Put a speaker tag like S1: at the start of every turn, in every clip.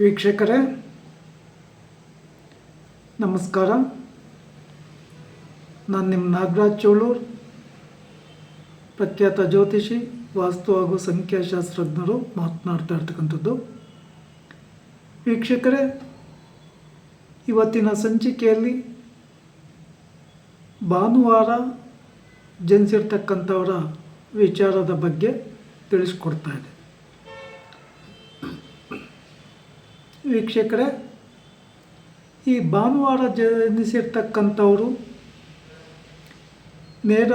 S1: ವೀಕ್ಷಕರೇ, ನಮಸ್ಕಾರ. ನಾನು ನಿಮ್ಮ ನಾಗರಾಜ್ ಚೋಳೂರು, ಪ್ರಖ್ಯಾತ ಜ್ಯೋತಿಷಿ, ವಾಸ್ತು ಹಾಗೂ ಸಂಖ್ಯಾಶಾಸ್ತ್ರಜ್ಞರು ಮಾತನಾಡ್ತಾ ಇರ್ತಕ್ಕಂಥದ್ದು. ವೀಕ್ಷಕರೇ, ಇವತ್ತಿನ ಸಂಚಿಕೆಯಲ್ಲಿ ಭಾನುವಾರ ಜನಿಸಿರ್ತಕ್ಕಂಥವರ ವಿಚಾರದ ಬಗ್ಗೆ ತಿಳಿಸ್ಕೊಡ್ತಾ ಇದೆ ವೀಕ್ಷಕರೇ, ಈ ಭಾನುವಾರ ಜನಿಸಿರ್ತಕ್ಕಂಥವರು ನೇರ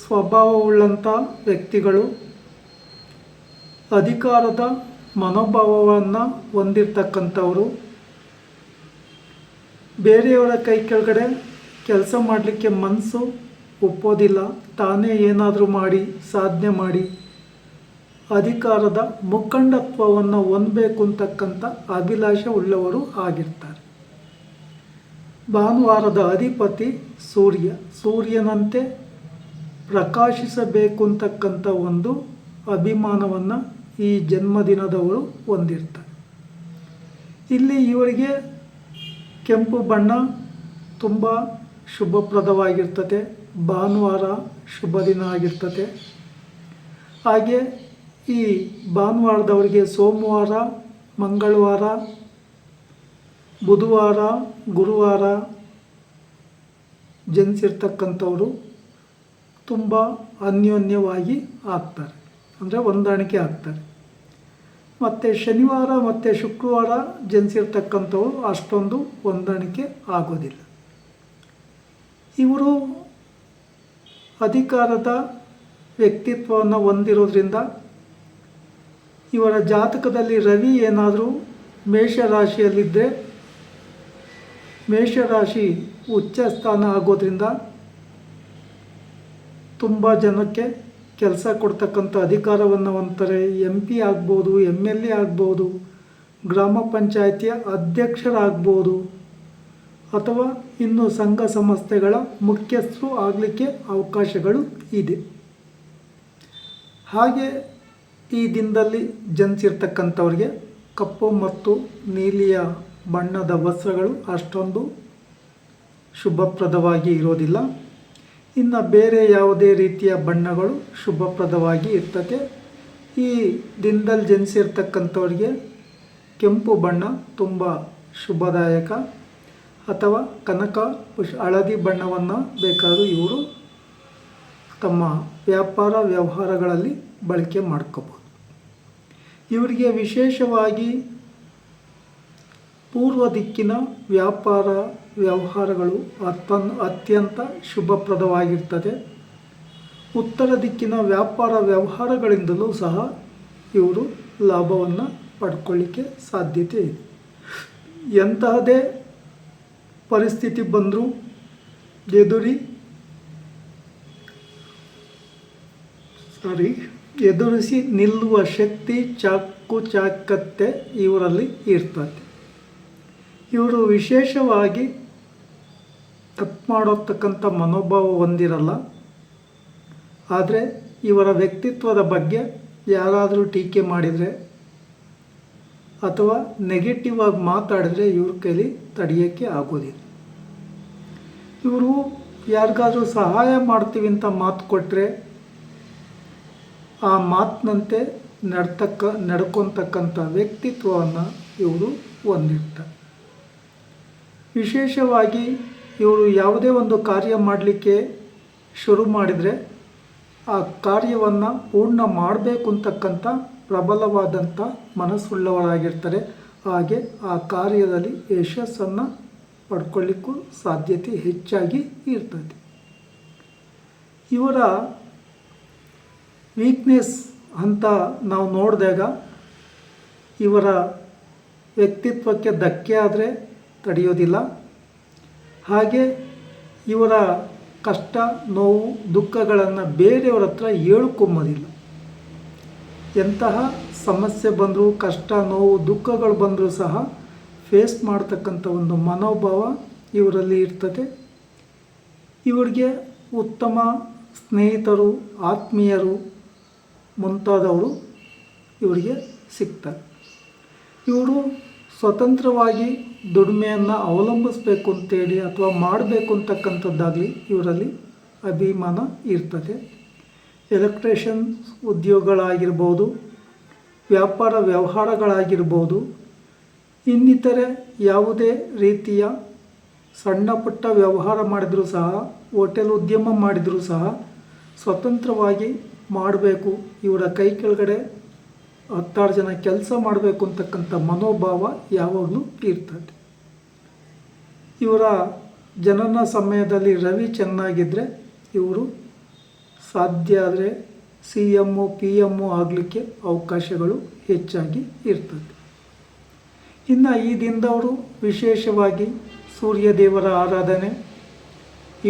S1: ಸ್ವಭಾವವುಳ್ಳಂಥ ವ್ಯಕ್ತಿಗಳು, ಅಧಿಕಾರದ ಮನೋಭಾವವನ್ನು ಹೊಂದಿರತಕ್ಕಂಥವರು. ಬೇರೆಯವರ ಕೈ ಕೆಳಗಡೆ ಕೆಲಸ ಮಾಡಲಿಕ್ಕೆ ಮನಸ್ಸು ಒಪ್ಪೋದಿಲ್ಲ, ತಾನೇ ಏನಾದರೂ ಮಾಡಿ, ಸಾಧನೆ ಮಾಡಿ. ಅಧಿಕಾರದ ಮುಖಂಡತ್ವವನ್ನು ಹೊಂದಬೇಕು ಅಂತಕ್ಕಂಥ ಅಭಿಲಾಷೆ ಉಳ್ಳವರು ಆಗಿರ್ತಾರೆ. ಭಾನುವಾರದ ಅಧಿಪತಿ ಸೂರ್ಯ, ಸೂರ್ಯನಂತೆ ಪ್ರಕಾಶಿಸಬೇಕು ಅಂತಕ್ಕಂಥ ಒಂದು ಅಭಿಮಾನವನ್ನು ಈ ಜನ್ಮದಿನದವರು ಹೊಂದಿರ್ತಾರೆ. ಇಲ್ಲಿ ಇವರಿಗೆ ಕೆಂಪು ಬಣ್ಣ ತುಂಬ ಶುಭಪ್ರದವಾಗಿರ್ತದೆ. ಭಾನುವಾರ ಶುಭ ದಿನ ಆಗಿರ್ತದೆ. ಹಾಗೆ ಈ ಭಾನುವಾರದವರಿಗೆ ಸೋಮವಾರ, ಮಂಗಳವಾರ, ಬುಧವಾರ, ಗುರುವಾರ ಜನಿಸಿರ್ತಕ್ಕಂಥವರು ತುಂಬ ಅನ್ಯೋನ್ಯವಾಗಿ ಆಗ್ತಾರೆ. ಅಂದರೆ ಹೊಂದಾಣಿಕೆ ಆಗ್ತಾರೆ. ಮತ್ತು ಶನಿವಾರ ಮತ್ತು ಶುಕ್ರವಾರ ಜನಿಸಿರ್ತಕ್ಕಂಥವ್ರು ಅಷ್ಟೊಂದು ಹೊಂದಾಣಿಕೆ ಆಗೋದಿಲ್ಲ. ಇವರು ಅಧಿಕಾರದ ವ್ಯಕ್ತಿತ್ವವನ್ನು ಹೊಂದಿರೋದ್ರಿಂದ ಇವರ ಜಾತಕದಲ್ಲಿ ರವಿ ಏನಾದರೂ ಮೇಷರಾಶಿಯಲ್ಲಿದ್ದರೆ ಮೇಷರಾಶಿ ಉಚ್ಚ ಸ್ಥಾನ ಆಗೋದ್ರಿಂದ ತುಂಬ ಜನಕ್ಕೆ ಕೆಲಸ ಕೊಡ್ತಕ್ಕಂಥ ಅಧಿಕಾರವನ್ನು ಹೊಂದ್ತಾರೆ. ಎಂ ಪಿ ಆಗ್ಬೋದು ಎಂ ಎಲ್ ಎ ಆಗ್ಬೋದು, ಗ್ರಾಮ ಪಂಚಾಯಿತಿಯ ಅಧ್ಯಕ್ಷರಾಗ್ಬೋದು ಅಥವಾ ಇನ್ನು ಸಂಘ ಸಂಸ್ಥೆಗಳ ಮುಖ್ಯಸ್ಥರು ಆಗಲಿಕ್ಕೆ ಅವಕಾಶಗಳು ಇದೆ. ಹಾಗೆ ಈ ದಿನದಲ್ಲಿ ಜನಿಸಿರ್ತಕ್ಕಂಥವ್ರಿಗೆ ಕಪ್ಪು ಮತ್ತು ನೀಲಿಯ ಬಣ್ಣದ ವಸ್ತ್ರಗಳು ಅಷ್ಟೊಂದು ಶುಭಪ್ರದವಾಗಿ ಇರೋದಿಲ್ಲ. ಇನ್ನು ಬೇರೆ ಯಾವುದೇ ರೀತಿಯ ಬಣ್ಣಗಳು ಶುಭಪ್ರದವಾಗಿ ಇರ್ತದೆ ಈ ದಿನದಲ್ಲಿ ಜನಿಸಿರ್ತಕ್ಕಂಥವ್ರಿಗೆ ಕೆಂಪು ಬಣ್ಣ ತುಂಬ ಶುಭದಾಯಕ ಅಥವಾ ಕನಕ ಪುಷ್ ಹಳದಿ ಬಣ್ಣವನ್ನು ಬೇಕಾದರೂ ಇವರು ತಮ್ಮ ವ್ಯಾಪಾರ ವ್ಯವಹಾರಗಳಲ್ಲಿ ಬಳಕೆ ಮಾಡ್ಕೋಬೋದು ಇವರಿಗೆ ವಿಶೇಷವಾಗಿ ಪೂರ್ವ ದಿಕ್ಕಿನ ವ್ಯಾಪಾರ ವ್ಯವಹಾರಗಳು ಅತ್ಯನ್, ಅತ್ಯಂತ ಶುಭಪ್ರದವಾಗಿರ್ತದೆ. ಉತ್ತರ ದಿಕ್ಕಿನ ವ್ಯಾಪಾರ ವ್ಯವಹಾರಗಳಿಂದಲೂ ಸಹ ಇವರು ಲಾಭವನ್ನು ಪಡ್ಕೊಳ್ಳಿಕ್ಕೆ ಸಾಧ್ಯತೆ ಇದೆ. ಎಂತಹದೇ ಪರಿಸ್ಥಿತಿ ಬಂದರೂ ಎದುರಿ, ಸಾರಿ ಎದುರಿಸಿ ನಿಲ್ಲುವ ಶಕ್ತಿ, ಚಾಕು, ಚಾಕತ್ತೆ ಇವರಲ್ಲಿ ಇರ್ತದೆ. ಇವರು ವಿಶೇಷವಾಗಿ ತಪ್ಪು ಮಾಡೋತಕ್ಕಂಥ ಮನೋಭಾವ ಹೊಂದಿರಲ್ಲ. ಆದರೆ ಇವರ ವ್ಯಕ್ತಿತ್ವದ ಬಗ್ಗೆ ಯಾರಾದರೂ ಟೀಕೆ ಮಾಡಿದರೆ ಅಥವಾ ನೆಗೆಟಿವ್ ಆಗಿ ಮಾತಾಡಿದರೆ ಇವ್ರ ಕೈಲಿ ತಡೆಯೋಕ್ಕೆ ಆಗೋದಿಲ್ಲ. ಇವರು ಯಾರಿಗಾದರೂ ಸಹಾಯ ಮಾಡ್ತೀವಿ ಅಂತ ಮಾತು ಕೊಟ್ಟರೆ ಆ ಮಾತಿನಂತೆ ನಡ್ತಕ್ಕ ನಡ್ಕೊತಕ್ಕಂಥ ವ್ಯಕ್ತಿತ್ವವನ್ನು ಇವರು ಹೊಂದಿರ್ತಾರೆ ವಿಶೇಷವಾಗಿ ಇವರು ಯಾವುದೇ ಒಂದು ಕಾರ್ಯ ಮಾಡಲಿಕ್ಕೆ ಶುರು ಮಾಡಿದರೆ ಆ ಕಾರ್ಯವನ್ನು ಪೂರ್ಣ ಮಾಡಬೇಕು ಅಂತಕ್ಕಂಥ ಪ್ರಬಲವಾದಂಥ ಮನಸ್ಸುಳ್ಳವರಾಗಿರ್ತಾರೆ. ಹಾಗೆ ಆ ಕಾರ್ಯದಲ್ಲಿ ಯಶಸ್ಸನ್ನು ಪಡ್ಕೊಳ್ಳಿಕ್ಕೂ ಸಾಧ್ಯತೆ ಹೆಚ್ಚಾಗಿ ಇರ್ತದೆ. ಇವರ ವೀಕ್ನೆಸ್ ಅಂತ ನಾವು ನೋಡಿದಾಗ ಇವರ ವ್ಯಕ್ತಿತ್ವಕ್ಕೆ ಧಕ್ಕೆ ಆದರೆ ತಡೆಯೋದಿಲ್ಲ. ಹಾಗೆ ಇವರ ಕಷ್ಟ, ನೋವು, ದುಃಖಗಳನ್ನು ಬೇರೆಯವ್ರ ಹತ್ರ ಹೇಳ್ಕೊಂಬೋದಿಲ್ಲ ಎಂತಹ ಸಮಸ್ಯೆ ಬಂದರೂ, ಕಷ್ಟ, ನೋವು, ದುಃಖಗಳು ಬಂದರೂ ಸಹ ಫೇಸ್ ಮಾಡ್ತಕ್ಕಂಥ ಒಂದು ಮನೋಭಾವ ಇವರಲ್ಲಿ ಇರ್ತದೆ. ಇವರಿಗೆ ಉತ್ತಮ ಸ್ನೇಹಿತರು, ಆತ್ಮೀಯರು ಮುಂತಾದವರು ಇವರಿಗೆ ಸಿಗ್ತಾರೆ ಇವರು ಸ್ವತಂತ್ರವಾಗಿ ದುಡಿಮೆಯನ್ನು ಅವಲಂಬಿಸಬೇಕು ಅಂತೇಳಿ ಅಥವಾ ಮಾಡಬೇಕು ಅಂತಕ್ಕಂಥದ್ದಾಗಲಿ ಇವರಲ್ಲಿ ಅಭಿಮಾನ ಇರ್ತದೆ. ಎಲೆಕ್ಟ್ರಿಷಿಯನ್ ಉದ್ಯೋಗಗಳಾಗಿರ್ಬೋದು, ವ್ಯಾಪಾರ ವ್ಯವಹಾರಗಳಾಗಿರ್ಬೋದು, ಇನ್ನಿತರೆ ಯಾವುದೇ ರೀತಿಯ ಸಣ್ಣ ಪುಟ್ಟ ವ್ಯವಹಾರ ಮಾಡಿದರೂ ಸಹ, ಹೋಟೆಲ್ ಉದ್ಯಮ ಮಾಡಿದರೂ ಸಹ ಸ್ವತಂತ್ರವಾಗಿ ಮಾಡಬೇಕು, ಇವರ ಕೈ ಕೆಳಗಡೆ ಹತ್ತಾರು ಜನ ಕೆಲಸ ಮಾಡಬೇಕು ಅಂತಕ್ಕಂಥ ಮನೋಭಾವ ಯಾವಾಗಲೂ ಇರ್ತದೆ. ಇವರ ಜನನ ಸಮಯದಲ್ಲಿ ರವಿ ಚೆನ್ನಾಗಿದ್ದರೆ ಇವರು ಸಾಧ್ಯ ಆದರೆ ಸಿ ಎಮ್ಮು ಪಿ ಎಮ್ಮು ಆಗಲಿಕ್ಕೆ ಅವಕಾಶಗಳು ಹೆಚ್ಚಾಗಿ ಇರ್ತದೆ. ಇನ್ನು ಈ ದಿನದವರು ವಿಶೇಷವಾಗಿ ಸೂರ್ಯ ದೇವರ ಆರಾಧನೆ,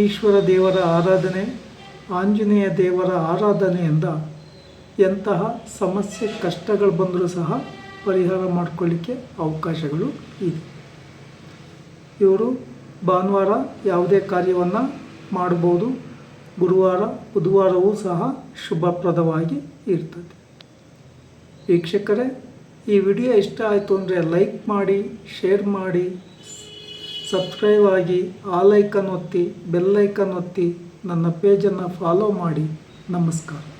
S1: ಈಶ್ವರ ದೇವರ ಆರಾಧನೆ ಆಂಜನೇಯ ದೇವರ ಆರಾಧನೆಯಿಂದ ಎಂತಹ ಸಮಸ್ಯೆ, ಕಷ್ಟಗಳು ಬಂದರೂ ಸಹ ಪರಿಹಾರ ಮಾಡಿಕೊಳ್ಳಿಕ್ಕೆ ಅವಕಾಶಗಳು ಇದೆ. ಇವರು ಭಾನುವಾರ ಯಾವುದೇ ಕಾರ್ಯವನ್ನು ಮಾಡ್ಬೋದು ಗುರುವಾರ, ಬುಧವಾರವೂ ಸಹ ಶುಭಪ್ರದವಾಗಿ ಇರ್ತದೆ. ವೀಕ್ಷಕರೇ, ಈ ವಿಡಿಯೋ ಇಷ್ಟ ಆಯಿತು ಅಂದರೆ ಲೈಕ್ ಮಾಡಿ, ಶೇರ್ ಮಾಡಿ, ಸಬ್ಸ್ಕ್ರೈಬ್ ಆಗಿ, ಆ ಐಕನ್ ಒತ್ತಿ, ಬೆಲ್ ಐಕನ್ ಒತ್ತಿ ನನ್ನ ಪೇಜನ್ನು ಫಾಲೋ ಮಾಡಿ. ನಮಸ್ಕಾರ.